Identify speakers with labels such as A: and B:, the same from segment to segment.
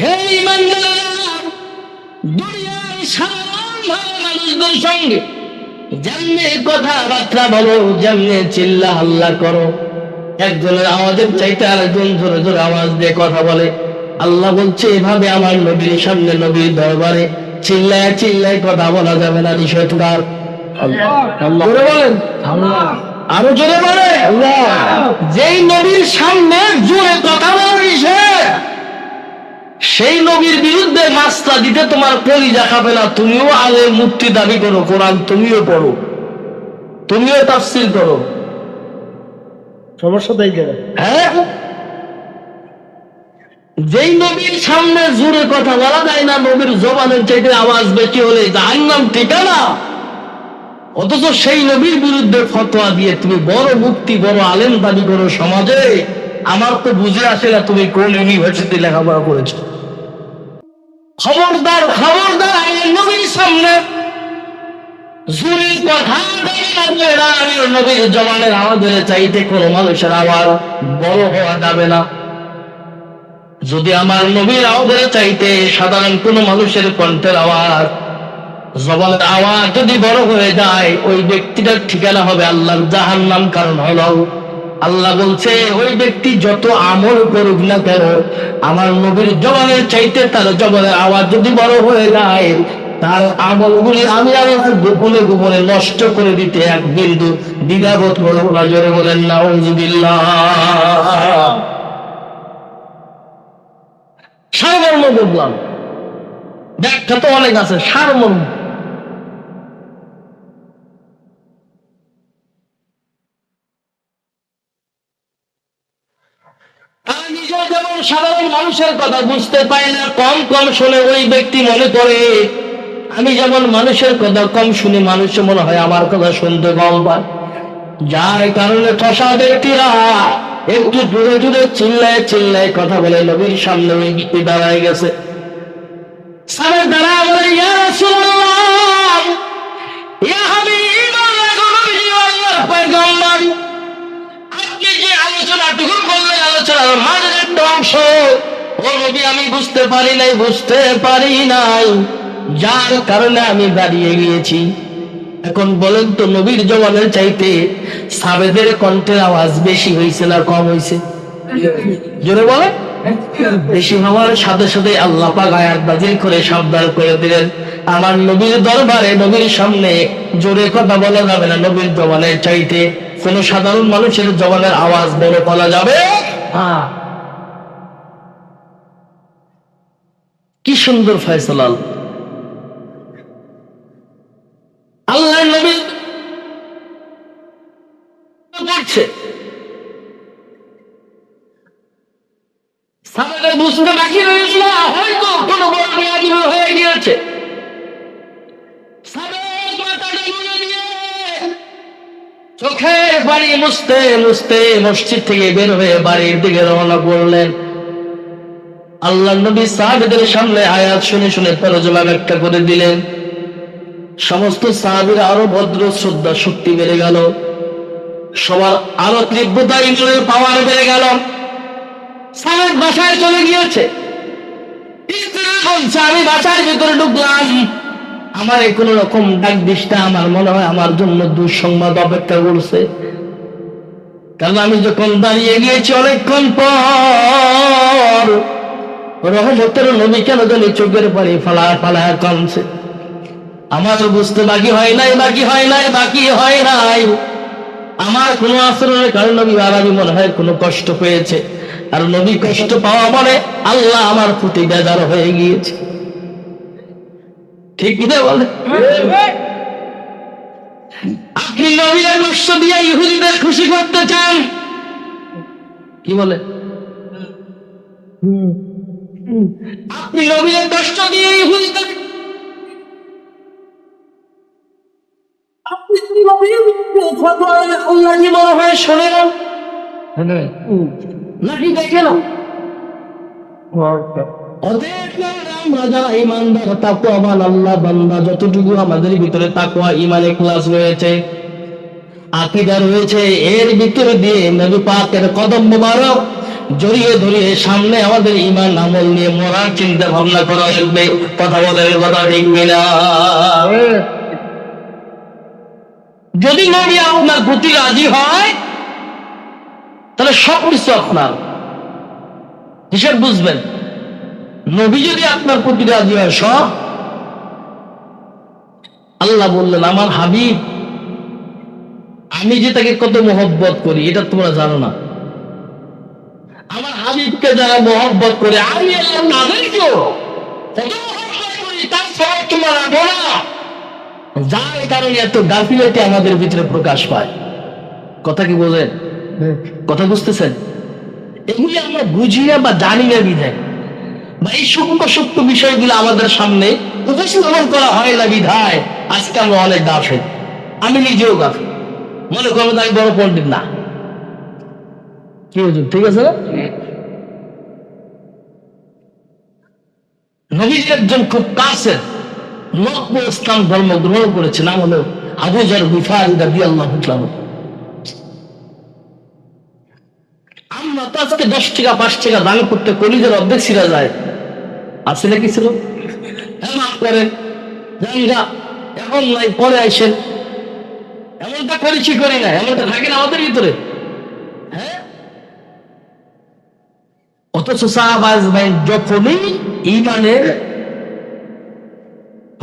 A: হে মানে সঙ্গে কথাবার্তা বলো চিল্লা হাল্লা করো, একজনের আওয়াজের চাইতে আরেকজন ধরে জোরে আওয়াজ দিয়ে কথা বলে। আল্লাহ বলছে এভাবে আমার নবীর সামনে নবীর দরবারে চিল্লায় চিল্লায় কথা বলা যাবে না নিষেধকার বলেন। আরও জোরে বলে। যেই নবীর সামনে জোরে কথা বলা নিষেধ সেই নবীর বিরুদ্ধে মাস্তা দিতে তোমার কলিজা খাবে না। তুমিও আলে মুক্তি দাবি করো কোরআন তুমিও পড়ো তুমিও তাফসির করো।
B: সমস্যা তাই
A: হ্যাঁ? যেই নবীর সামনে জোরে কথা বলা যায় না, নবীর জবানের চাইতে আওয়াজ বেশি হলে জাহান্নাম ঠিকানা অথচ সেই নবীর বিরুদ্ধে ফতোয়া দিয়ে তুমি বড় মুক্তি, বড় আলেম দাবি করো সমাজে। আমার তো বুঝে আসে না তুমি কোন ইউনিভার্সিটি লেখাপড়া করেছ। খবরদার খবরদার আলেম নবীর সামনে জুরি কথা নবীর জবানের আমাদের চাইতে কোনো মানুষের আবার বড় হওয়া যাবে না। যদি আমার নবীর আওয়াজের চাইতে সাধারণ কোন মানুষের কণ্ঠের আওয়াজ, জবানের আওয়াজ যদি বড় হয়ে যায়, ওই ব্যক্তিটার ঠিকানা হবে আল্লাহর জাহান নাম কারণ হলো, আল্লাহ বলছে, ওই ব্যক্তি যত আমল করুক না কেন, আমার নবীর জবানের চাইতে তার জবানের আওয়াজ যদি বড় হয়ে যায়, তার আমলগুলি আমি আমার গোপনে গোপনে নষ্ট করে দিতে এক বিন্দু দ্বিধাবোধ বড় বলেন না সারমর্ম বললাম ব্যাখ্যা তো অনেক আছে, সারমর্ম। সাধারণ মানুষের কথা বুঝতে পাই না, কম কম শুনে ওই ব্যক্তি মনে করে। আমি যেমন মানুষের কথা কম শুনি, মানুষ মনে হয় আমার কথা শুনতে কম পায়। যার কারণে ঠসা ব্যক্তিরা একটু দূরে দূরে চিল্লায় চিল্লায় কথা বলে নবীর সামনে দাঁড়ায় গেছে। আলোচনাটুকু অংশ আমি বুঝতে পারি নাই, বুঝতে পারি নাই। যার কারণে আমি দাঁড়িয়ে গিয়েছি। এখন বলেন তো, নবীর জবানের চাইতে সাবেদের কণ্ঠের আওয়াজ বেশি হয়েছে না কম হয়েছে জোরে বলে বেশি হওয়ার সাথে সাথে আল্লাহ পাক আয়াত নাজিল করে সাবধান করে দিলেন। আমার নবীর দরবারে, নবীর সামনে জোরে কথা বলা যাবে না। নবীর জবানের চাইতে কোন সাধারণ মানুষের জবানের আওয়াজ বড় বলা যাবে কি সুন্দর ফয়সালাল। বুঝতে বাকি না, হয়তো কোনো বড় বেয়াদি হয়ে গিয়েছে। বাড়ি মসজিদ থেকে বের হয়ে বাড়ির দিকে রওনা করলেন। আল্লাহ নবী সাহাবিদের সামনে আয়াত শুনে শুনে তরজমা ব্যাখ্যা করে দিলেন। সমস্ত সাহাবির আরও ভদ্র, শ্রদ্ধা, শক্তি বেড়ে গেল। সবার আরও তীব্রতা ইন্দ্রের পাওয়ার বেড়ে গেল। সাহেব বাসায় চলে গিয়েছে। আমি বাসায় ভিতরে ঢুকলাম। আমার এই কোন রকম ডাক দিসটা আমার মনে হয় আমার জন্য দুঃসংবাদ অপেক্ষা করছে। কারণ আমি যখন দাঁড়িয়ে গিয়েছি অনেকক্ষণ পর, রহমতের নবী কেন জানি চোখের পরে ফালা ফালা কমছে। আমার বুঝতে বাকি হয় নাই, বাকি হয় নাই, বাকি হয় নাই। আমার কোনো আচরণের কারণে নবী আর আমি মনে হয় কোনো কষ্ট পেয়েছে। আর নবী কষ্ট পাওয়া মানে আল্লাহ আমার প্রতি বেজার হয়ে গিয়েছে। ঠিক কিনা বলে? আপনি নবীর গোষ্ঠ দিয়ে ইহুদিদের খুশি করতে চান? কি বলে? আপনি নবীর কষ্ট দিয়ে ইহুদিদের আপনি নবীর কথা আল্লাহ কি মনে হয় শোনে দেখে না অতএব ইমানদার তাকওয়াবান আল্লাহ বান্দা যতটুকু আমাদের ভিতরে ইমান রয়েছে আকিদা রয়েছে এর ভিতরে দিয়ে নবী পাকের কদম মোবারক জড়িয়ে ধরিয়ে সামনে আমাদের ইমান আমল নিয়ে মরার চিন্তা ভাবনা করা লাগবে কথা বলে কথা ঠিক না যদি নবী আপনার প্রতি রাজি হয় তাহলে সব কিছু আপনার। হিসেব বুঝবেন? নবী যদি আপনার প্রতি রাজি হয়, সব। আল্লাহ বললেন, আমার হাবিব, আমি যে তাকে কত মহব্বত করি, এটা তোমরা জানো না। আমার হাবিবকে যারা মহব্বত করে, আমি যার কারণে এত গাফিলতি আমাদের ভিতরে প্রকাশ পায়। কথা কি বোঝেন? কথা বুঝতেছেন? এগুলি আমরা বুঝি না বা জানি না বিধায় বা এই সূক্ষ্ম সূক্ষ্ম বিষয়গুলো আমাদের সামনে উপস্থাপন করা হয় না বিধায় আজকে আমরা অনেক গাফে আমি নিজেও গাফে মনে করব আমি বড় পণ্ডিত না। কি হুজুর ঠিক আছে না? নবীজি একজন খুব কাছের নব্য ইসলাম ধর্ম গ্রহণ করেছে নাম হলো আবু জার গুফারি রাবি আল্লাহ তো আজকে দশ টাকা, পাঁচ টাকা দান করতে কলিজের অর্ধেক যায়। আছে নাকি ছিল? হ্যাঁ না এখন নাই, পরে আইসেন। এমনটা করেছি করি? না এমনটা থাকে না আমাদের ভিতরে। হ্যাঁ? অথচ সাহাবাজ ভাই যখনই ইমানের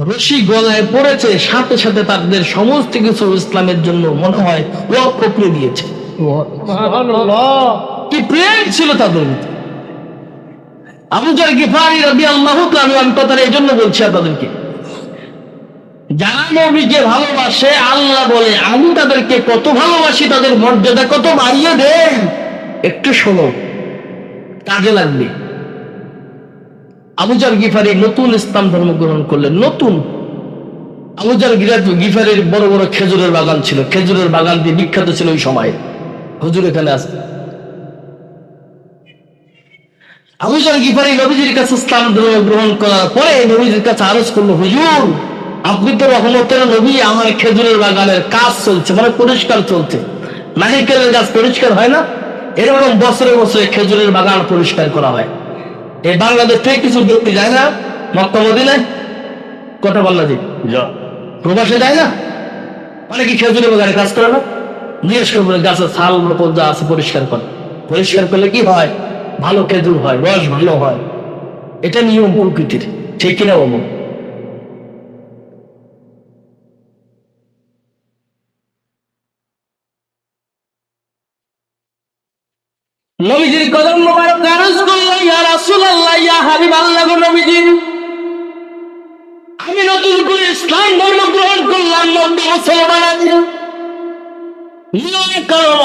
A: রশি গলায় পড়েছে, সাথে সাথে তাদের সমস্ত কিছু ইসলামের জন্য মনে হয় করে দিয়েছে। কি প্রেম ছিল তাদের গিফারি আল্লাহ আমি কথাটা এই জন্য বলছি আপনাদেরকে যারা নবীকে ভালোবাসে, আল্লাহ বলে, আমি তাদেরকে কত ভালোবাসি, তাদের মর্যাদা কত বাড়িয়ে দেন। একটু শোনো, কাজে লাগবে। আবুজার গিফারি নতুন ইসলাম ধর্ম গ্রহণ করলেন, নতুন। আবুজার গিফারির বড় বড় খেজুরের বাগান ছিল, খেজুরের বাগান দিয়ে বিখ্যাত ছিল ওই সময়। হুজুর এখানে আছে আবুজার গিফারি নবীজির কাছে ইসলাম গ্রহণ করার পরে নবীজির কাছে আরজ করল হুজুর আপনি তো রহমতের নবী আমার খেজুরের বাগানের কাজ চলছে মানে পরিষ্কার চলছে। নারিকেলের গাছ পরিষ্কার হয় না? এরকম বছরে বছরে খেজুরের বাগান পরিষ্কার করা হয়। এই বাংলাদেশ থেকে কিছু ব্যক্তি যায় না? কথা বললা জি প্রবাসে যায় না? মানে কি খেজুরের বাগানে কাজ করে না? জিজ্ঞেস করব গাছের ছাল যা আছে পরিষ্কার করে। পরিষ্কার করলে কি হয়? ভালো খেজুর হয়, রস ভালো হয়। এটা নিয়ম প্রকৃতির, ঠিক কিনা বলব নবীজির কদম মোবারক আরজ করল ইয়া রাসূলুল্লাহ, ইয়া হাবিব আল্লাহ গো নবীজি। আমি নতুন করে ইসলাম ধর্ম গ্রহণ করলাম নব্বই মুসলমান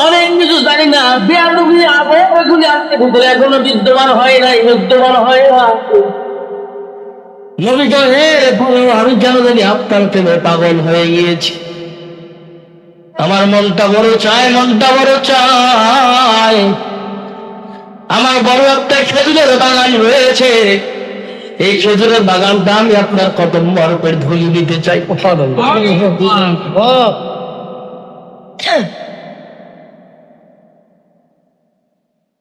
A: অনেক কিছু জানি না। বেয়াদবি আবহাওয়াগুলি আপনি ভিতরে এখনও বিদ্যমান হয় নাই বিদ্যমান হয় না নবী কয়, হে বলো, আমি কেন জানি আপনার প্রেমে পাগল হয়ে গিয়েছি? আমার মনটা বড় চায় মনটা বড় চায়। আমার বড় একটা খেজুরের বাগান রয়েছে। এই খেজুরের বাগানটা আমি আপনার কত বরফের ধুলি দিতে চাই।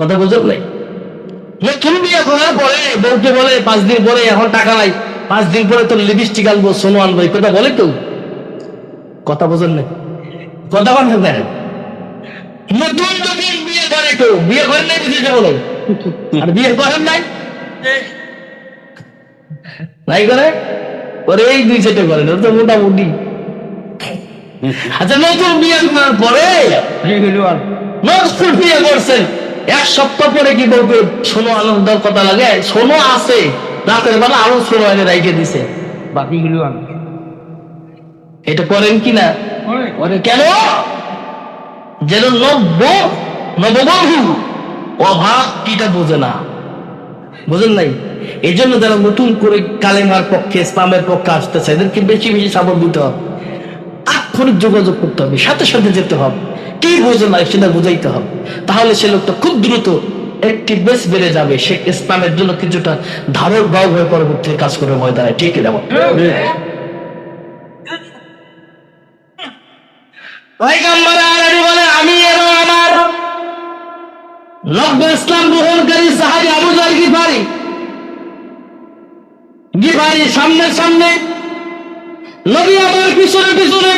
A: কথা বুঝলেন নাই? নতুন বিয়ে করার পরে বউকে বলে পাঁচ দিন পরে এখন টাকা নাই। পাঁচ দিন পরে তোর লিপস্টিক আনব সোনো আনব এই কথা বলে তো। কথা বোঝেন না কথা বলেন না নতুন বিয়ে করে কেউ বিয়ে করেন নাই আর বিয়ে করেন নাই? নাই করে? ওরে এই দুই সেটে করেন ওর তো মোটামুটি। আচ্ছা নতুন বিয়ে করার পরে? নতুন বিয়ে করছেন। এক সপ্তাহ পরে কি বলবে শোনো আনন্দের কথা লাগে? শোনো আছে। রাতের বেলা আরও শোনো এনে রাইখে দিছে। বাকিগুলো আমি। এটা করেন কি না? কেন? যেন নব্য নববধূ অভাব কিটা বোঝে না। বুঝেন নাই? এই জন্য যারা নতুন করে কালেমার পক্ষে ইসলামের পক্ষে আসতেছে এদেরকে বেশি বেশি সাবল দিতে হবে। আক্ষরিক যোগাযোগ করতে হবে সাথে সাথে যেতে হবে। কি বোঝে না, সেটা বুঝাইতে হবে। তাহলে সে লোকটা খুব দ্রুত একটি বেশ বেড়ে যাবে। সে ইসলামের জন্য কিছুটা ধারক ভাব হয়ে পরবর্তী কাজ করে ময়দানে। ঠিক আলাইহি আমি সামনে সামনে, নবী আমার পিছনে পিছনে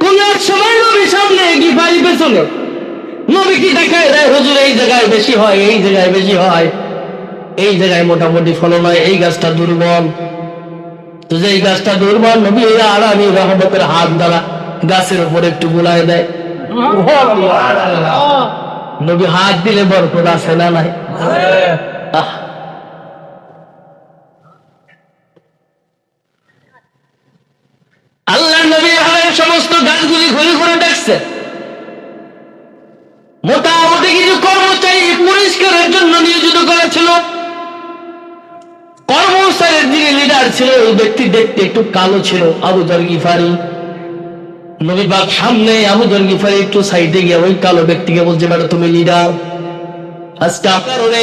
A: কোন এক সময় নবী সামনে গিফারি পেছনে। নবী কি দেখায় দেয়? হুজুর এই জায়গায় বেশি হয় এই জায়গায় বেশি হয়। এই জায়গায় মোটামুটি ফলন হয় এই গাছটা দুর্বল। তো যে এই গাছটা দুর্বল নবী এই আরামি রহমতের হাত দ্বারা গাছের উপর একটু বুলায় দেয়। নবী হাত দিলে বরকত আছে না নাই আহ। আল্লাহ নবী এভাবে সমস্ত গাছগুলি ঘুরে ঘুরে দেখছে। মোটামুটি কিছু কর্মচারী পরিষ্কারের জন্য নিয়োজিত করেছিল। কর্মচারীর যিনি লিডার ছিল, ওই ব্যক্তি দেখতে একটু কালো ছিল, আবু গিফারি। নবীবাগ সামনে আবু গিফারি একটু সাইডে গিয়ে ওই কালো ব্যক্তিকে বলছে ম্যাডাম তুমি লিডার আজকে কারণে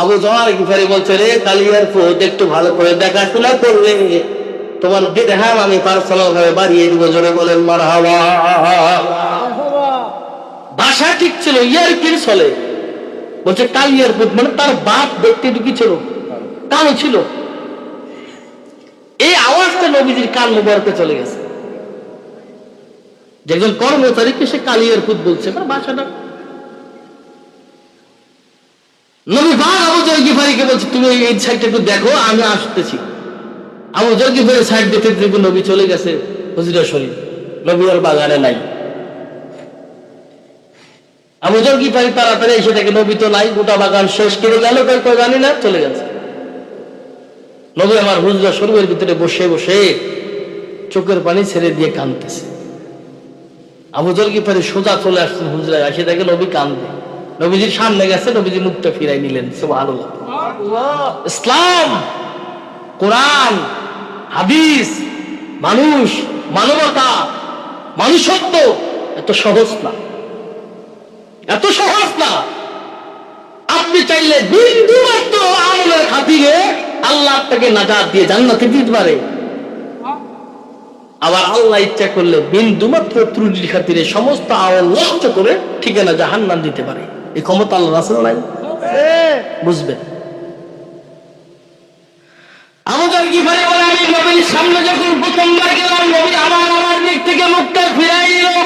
A: আবু জমার গিফারি বলছে, রে, কালিয়ার একটু ভালো করে দেখাশোনা করবে। তোমার দেহাম আমি পার্সোনাল ভাবে বাড়িয়ে দিব, জোরে বলেন মার ভাষা ঠিক ছিল ইয়ার কি চলে বলছে কালিয়ার পুত মানে তার বাপ দেখতে কি ছিল, কালো ছিল। এই আওয়াজটা নবীজির কাল মুবারকে চলে গেছে। যে একজন কর্মচারীকে সে কালিয়ার পুত বলছে, তার ভাষাটা। নবী বার আবু গিফারিকে বলছে, তুমি এই সাইডটা একটু দেখো, আমি আসতেছি। আবু সাইড দেখতে নবী চলে গেছে? হুজুরা শরীফ নবী আর বাগানে নাই। আবু তাড়াতাড়ি এসে দেখে নবী তো নাই গোটা বাগান শেষ করে গেল তাই জানি না চলে গেছে। নবী আমার হুজরা শরীরের ভিতরে বসে বসে চোখের পানি ছেড়ে দিয়ে কাঁদতেছে। আবু জর গিফারি সোজা চলে আসছেন হুজরা এসে দেখে নবী কান্দে নবীজির সামনে গেছে নবীজি মুখটা ফিরাই নিলেন সুবহানাল্লাহ। ইসলাম কোরআন হাদিস মানুষ মানবতা মানুষত্ব এত সহজ না। এত সহজ না। আপনি চাইলে বিন্দু মাত্র আমলের খাতিরে আল্লাহ আপনাকে নাজাত দিয়ে জান্নাতে দিতে পারে। আবার আল্লাহ ইচ্ছা করলে বিন্দু মাত্র ত্রুটির খাতিরে সমস্ত আমল নষ্ট করে ঠিকানা জাহান্নাম দিতে পারে। এই ক্ষমতা আল্লাহ রাসূল নাই? বুঝবেন? আমাদের কি পারে বলে আমি নবীর সামনে যখন প্রথমবার গেলাম, নবী আমার আমার দিক থেকে মুখটা ফিরাই দিল।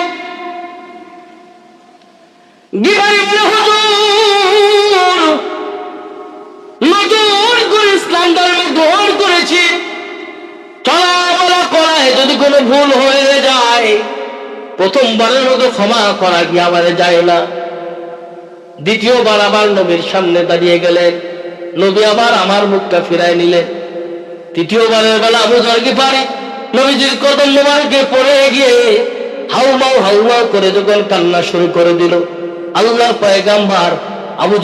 A: গিবারি বলে হুজুর? নতুন করে ইসলাম ধর্ম গ্রহণ করেছি। চলাফেরা করায় যদি কোনো ভুল হয়ে যায়, প্রথমবারের মতো ক্ষমা করা কি আবার যায় না? দ্বিতীয়বার আবার নবীর সামনে দাঁড়িয়ে গেলেন নবী আবার আমার মুখটা ফিরাই নিলেন। তৃতীয়বারের বেলা আবু পারে? নবীজির কদম মোবারকে পড়ে গিয়ে হাউমাউ হাউমাউ করে যখন কান্না শুরু করে দিল, আল্লাহর পয়গাম্বার আবু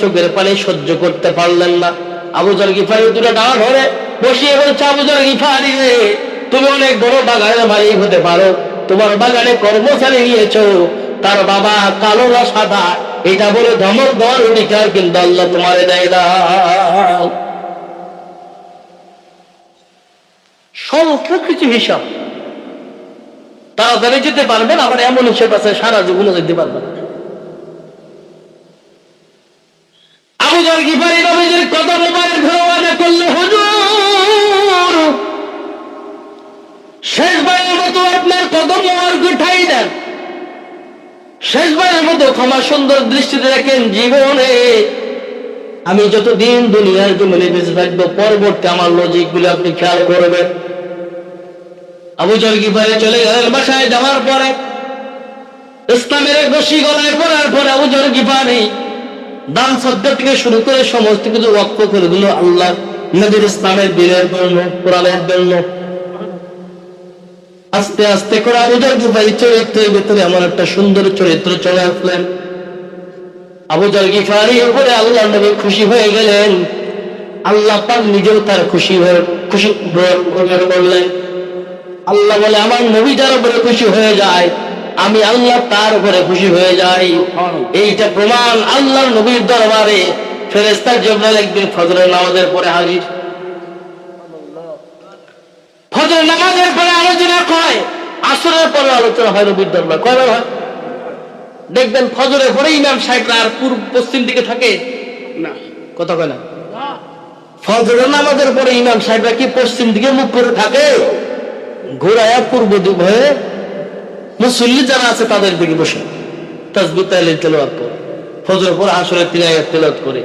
A: চোখের পানি সহ্য করতে পারলেন না। আবু জর্গি ফারি দুটো ডানা ধরে বসিয়ে বলছে, আবু জর্গি ফারি রে? তুমি অনেক বড় বাগানের মালিক হতে পারো। তোমার বাগানে কর্মচারী নিয়েছো। তার বাবা কালো না সাদা। এটা বলে ধমক দেওয়ার অধিকার কিন্তু আল্লাহ তোমারে দেয় না। সমস্ত কিছু হিসাব তাড়াতাড়ি যেতে পারবেন আবার এমন হিসেব আছে, সারা জীবনে যেতে পারবেন আপনার দেন। ক্ষমা সুন্দর দৃষ্টিতে জীবনে। আমি যতদিন দুনিয়ার জমিনে বেঁচে থাকব, পরবর্তী আমার লজিকগুলো আপনি খেয়াল করবেন। আবু জলগি পারে চলে গেলেন বাসায় যাওয়ার পরে? ইসলামের রশি গলায় পড়ার পরে আবু আবুজর গিফারি দান শ্রদ্ধা থেকে শুরু করে সমস্ত কিছু ওয়াক্ফ করে দিল আল্লাহ। নবীর ইসলামের বীরের জন্য কোরআনের জন্য আস্তে আস্তে করে আবুজর গিফারি চরিত্রের ভিতরে এমন একটা সুন্দর চরিত্র চলে আসলেন। আবুজর গিফারি উপরে আল্লাহ নবী খুশি হয়ে গেলেন। আল্লাহ পাক নিজেও তার খুশি হয়ে খুশি বললেন আল্লাহ বলে আমার নবী যার উপরে খুশি হয়ে যায় আমি আল্লাহ তার উপরে খুশি হয়ে যাই। এইটা প্রমাণ আল্লাহর নবীর দরবারে ফেরেস্তার জব্রাইল একদিন ফজরের নামাজের পরে হাজির। ফজরের নামাজের পরে আলোচনা কয় আসরের পরে আলোচনা হয় নবীর দরবার। কয়বার হয়? দেখবেন ফজরের পরে ইমাম সাহেবরা আর পূর্ব পশ্চিম দিকে থাকে?
B: না।
A: কথা কয় না। ফজরের নামাজের পরে ইমাম সাহেবরা কি পশ্চিম দিকে মুখ করে থাকে? ঘোরায়া পূর্ব দিক হয়ে মুসল্লি যারা আছে তাদের দিকে বসে। তাজবি তাইলে তেলাওয়াত করে। ফজর পর আসলে তিন আয়াত তেলাওয়াত করে।